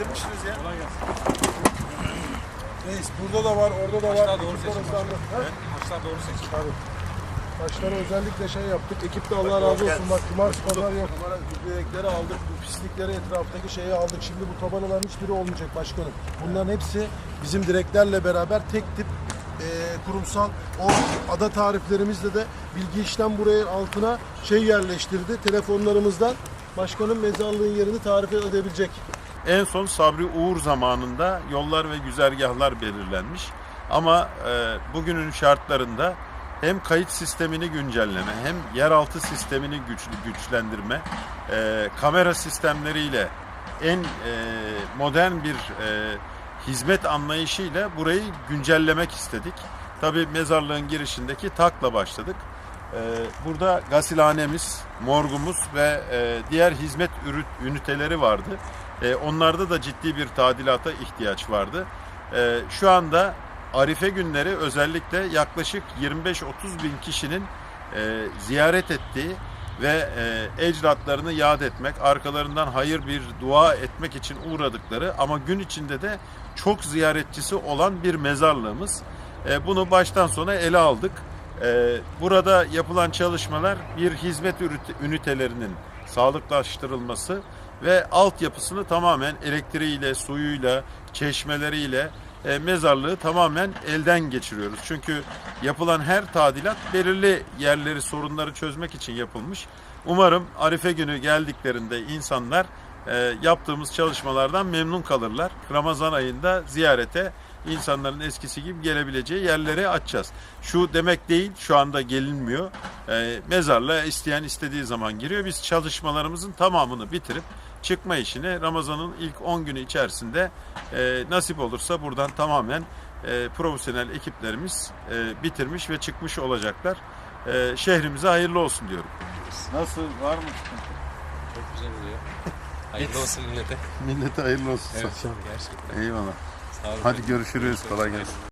bitirmişsiniz ya. Kolay gelsin. Reis burada da var, orada da var. Taşlar doğru seçim. maçlar doğru seçim. Tabii. Taşları özellikle şey yaptık. Ekip de Allah razı olsun. Bak cumartesi pazar yok. Direkleri aldık. Bu pislikleri etraftaki şeyi aldık. Şimdi bu tabelaların hiçbiri olmayacak başkanım. Bunların hepsi bizim direklerle beraber tek tip e, kurumsal o ada tariflerimizle de bilgi işlem buraya altına şey yerleştirdi. Telefonlarımızdan başkanın mezarlığın yerini tarif edebilecek. En son Sabri Uğur zamanında yollar ve güzergahlar belirlenmiş. Ama e, bugünün şartlarında hem kayıt sistemini güncelleme hem yeraltı sistemini güçlü güçlendirme, e, kamera sistemleriyle en e, modern bir e, hizmet anlayışıyla burayı güncellemek istedik. Tabii mezarlığın girişindeki takla başladık. Ee, Burada gasilhanemiz, morgumuz ve e, diğer hizmet üniteleri vardı. E, Onlarda da ciddi bir tadilata ihtiyaç vardı. E, Şu anda Arife günleri özellikle yaklaşık 25-30 bin kişinin ziyaret ettiği ve ecdatlarını yad etmek, arkalarından hayır bir dua etmek için uğradıkları ama gün içinde de çok ziyaretçisi olan bir mezarlığımız. Bunu baştan sona ele aldık. Ee, Burada yapılan çalışmalar bir hizmet ünitelerinin sağlıklaştırılması ve altyapısını tamamen elektriğiyle, suyuyla, çeşmeleriyle e, mezarlığı tamamen elden geçiriyoruz. Çünkü yapılan her tadilat belirli yerleri, sorunları çözmek için yapılmış. Umarım Arife günü geldiklerinde insanlar e, yaptığımız çalışmalardan memnun kalırlar. Ramazan ayında ziyarete insanların eskisi gibi gelebileceği yerleri açacağız. Şu demek değil, şu anda gelinmiyor. E, mezarlığa isteyen istediği zaman giriyor. Biz çalışmalarımızın tamamını bitirip çıkma işini Ramazan'ın ilk 10 günü içerisinde e, nasip olursa buradan tamamen e, profesyonel ekiplerimiz e, bitirmiş ve çıkmış olacaklar. E, şehrimize hayırlı olsun diyorum. Nasıl var mı sıkıntı? Çok güzel oluyor. Hayırlı olsun millete. Millete hayırlı olsun. Evet, gerçekten. Eyvallah. Hadi görüşürüz. Kolay gelsin.